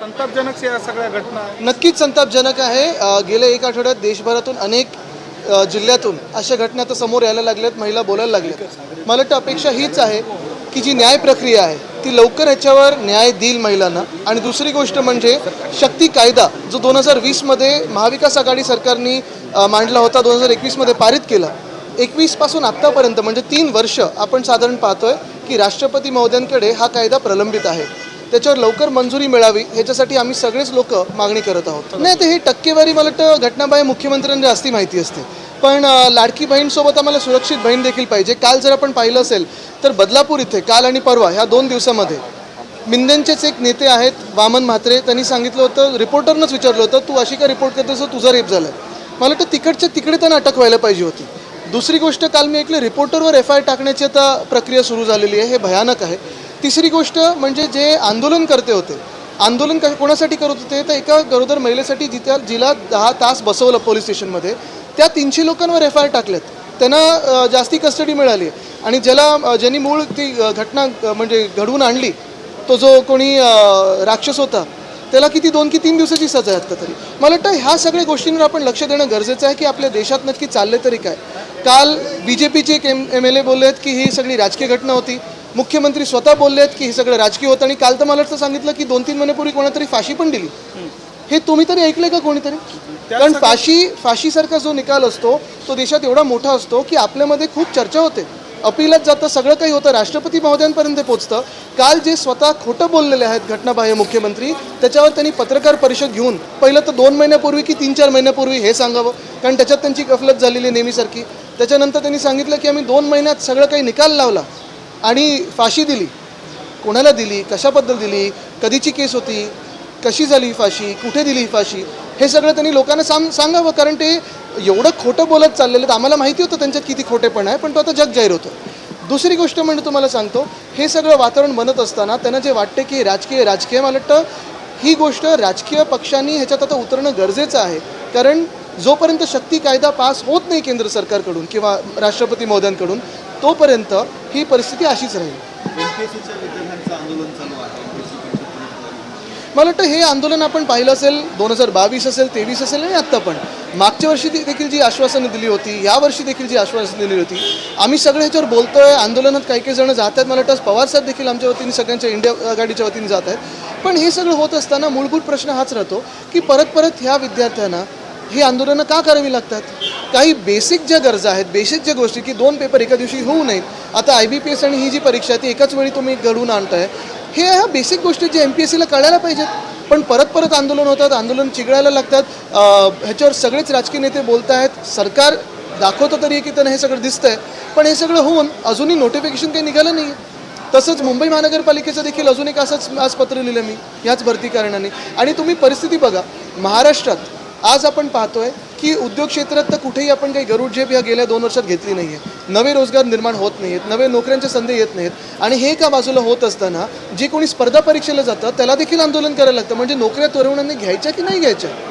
संतापजनक या सगळ्या घटना नक्कीच संतापजनक आहे. गेल्या एक आठवड्यात देशभरातून अनेक जिल्ह्यातून अशा घटना आता समोर यायला लागल्यात महिला बोलायला लागल्यात. मला वाटतं अपेक्षा हीच आहे की जी न्याय प्रक्रिया आहे ती लवकर ह्याच्यावर न्याय देईल महिलांना. आणि दुसरी गोष्ट म्हणजे शक्ती कायदा जो दोन हजार वीसमध्ये महाविकास आघाडी सरकारने मांडला होता दोन हजार एकवीसमध्ये पारित केला. एकवीसपासून आत्तापर्यंत म्हणजे तीन वर्ष आपण साधारण पाहतोय की राष्ट्रपती महोदयांकडे हा कायदा प्रलंबित आहे. त्याच्यावर लवकर मंजुरी मिळावी ह्याच्यासाठी आम्ही सगळेच लोक मागणी करत आहोत. नाही तर ही टक्केवारी मला वाटतं घटनाबाह्य मुख्यमंत्र्यांना जास्ती माहिती असते. पण लाडकी बहीणसोबत आम्हाला सुरक्षित बहीण देखील पाहिजे. काल जर आपण पाहिलं असेल तर बदलापूर इथे काल आणि परवा ह्या दोन दिवसामध्ये मिंदेंचेच एक नेते आहेत वामन म्हात्रे. त्यांनी सांगितलं होतं रिपोर्टरनंच विचारलं होतं तू अशी का रिपोर्ट करतेस? तुझा रेप झाला मला वाटतं तिकडच्या तिकडे त्यांना अटक व्हायला पाहिजे होती. दुसरी गोष्ट काल मी ऐकलं रिपोर्टरवर एफ आय आर टाकण्याची आता प्रक्रिया सुरू झालेली आहे. हे भयानक आहे. तिसरी गोष्ट म्हणजे जे आंदोलन करते होते आंदोलन क कोणासाठी करत होते? तर एका गरोदर महिलेसाठी जिथ्या जिला दहा तास बसवलं पोलीस स्टेशनमध्ये त्या तीनशे लोकांवर एफ आय आर टाकल्यात त्यांना जास्ती कस्टडी मिळाली. आणि ज्याला ज्यांनी मूळ ती घटना म्हणजे घडवून आणली तो जो कोणी राक्षस होता त्याला किती दोन की तीन दिवसाची सजा आहे आता तरी. मला वाटतं ह्या सगळ्या गोष्टींवर आपण लक्ष देणं गरजेचं आहे की आपल्या देशात नक्की चालले तरी काय. काल बी जे पीचे एक एम एम एल ए बोलले आहेत की ही सगळी राजकीय घटना होती. मुख्यमंत्री स्वतः बोलले आहेत की हे सगळं राजकीय होतं आणि काल तर मला वाटतं सांगितलं की दोन तीन महिन्यापूर्वी कोणातरी फाशी पण दिली. हे तुम्ही तरी ऐकलंय का कोणीतरी? कारण फाशी फाशीसारखा जो निकाल असतो तो देशात एवढा मोठा असतो की आपल्यामध्ये खूप चर्चा होते. अपिलात जातं सगळं काही होतं राष्ट्रपती महोदयांपर्यंत पोहोचतं काल जे स्वतः खोटं बोललेले आहेत घटनाबाह्य मुख्यमंत्री त्याच्यावर त्यांनी पत्रकार परिषद घेऊन पहिलं तर दोन महिन्यापूर्वी की तीन चार महिन्यापूर्वी हे सांगावं. कारण त्याच्यात त्यांची गफलत झालेली नेहमीसारखी. त्याच्यानंतर त्यांनी सांगितलं की आम्ही दोन महिन्यात सगळं काही निकाल लावला. आणि फाशी दिली. कोणाला दिली? कशाबद्दल दिली? कधीची केस होती? कशी झाली ही फाशी? कुठे दिली ही फाशी? हे सगळं त्यांनी लोकांना सांग सांगावं कारण ते एवढं खोटं बोलत चाललेलं तर आम्हाला माहिती होतं त्यांच्यात किती खोटेपण आहे पण तो आता जग जाहीर होतं दुसरी गोष्ट म्हणजे तुम्हाला सांगतो हे सगळं वातावरण बनत असताना त्यांना जे वाटते की राजकीय राजकीय मला वाटतं ही गोष्ट राजकीय पक्षांनी ह्याच्यात आता उतरणं गरजेचं आहे. कारण जोपर्यंत शक्ती कायदा पास होत नाही केंद्र सरकारकडून किंवा राष्ट्रपती महोदयांकडून तोपर्यंत ही परिस्थिती अशीच राहील. मला वाटतं हे आंदोलन आपण पाहिलं असेल दोन हजार बावीस असेल तेवीस असेल आणि आत्ता पण. मागच्या वर्षी देखील जी आश्वासनं दिली होती या वर्षी देखील जी आश्वासनं दिली होती आम्ही सगळे ह्याच्यावर बोलतोय आंदोलनात काही काही जण जात आहेत. मला वाटतं पवार साहेब देखील आमच्या वतीने सगळ्यांच्या इंडिया आघाडीच्या वतीने जात आहेत. पण हे सगळं होत असताना मूलभूत प्रश्न हाच राहतो की परत परत ह्या विद्यार्थ्यांना ही आंदोलनं का करावी लागतात? काही बेसिक ज्या गरजा आहेत बेसिक ज्या गोष्टी की दोन पेपर एका दिवशी होऊ नयेत. आता आय बी पी एस आणि ही जी परीक्षा आहे ती एकाच वेळी तुम्ही घडवून आणताय. हे ह्या बेसिक गोष्टी जे एम पी एस सीला कळायला पाहिजेत. पण परत परत आंदोलन होतात आंदोलन चिघळायला लागतात. ह्याच्यावर सगळेच राजकीय नेते बोलत आहेत सरकार दाखवतं तरी की त्यांना हे सगळं दिसतंय. पण हे सगळं होऊन अजूनही नोटिफिकेशन काही निघालं नाही तसंच मुंबई महानगरपालिकेचं देखील अजून एक असंच आज पत्र लिहिलं मी याच भरती कारणाने. आणि तुम्ही परिस्थिती बघा. महाराष्ट्रात आज आपण पाहतोय की उद्योग क्षेत्रात तर कुठेही आपण काही गरुड झेप या गेल्या दोन वर्षात घेतली नाही आहे नवे रोजगार निर्माण होत नाही आहेत नवे नोकऱ्यांच्या संधी येत नाहीत आणि हे का बाजूला होत असताना जे कोणी स्पर्धा परीक्षेला जातं त्याला देखील आंदोलन करायला लागतं. म्हणजे नोकऱ्या तरुणांनी घ्यायच्या की नाही घ्यायच्या?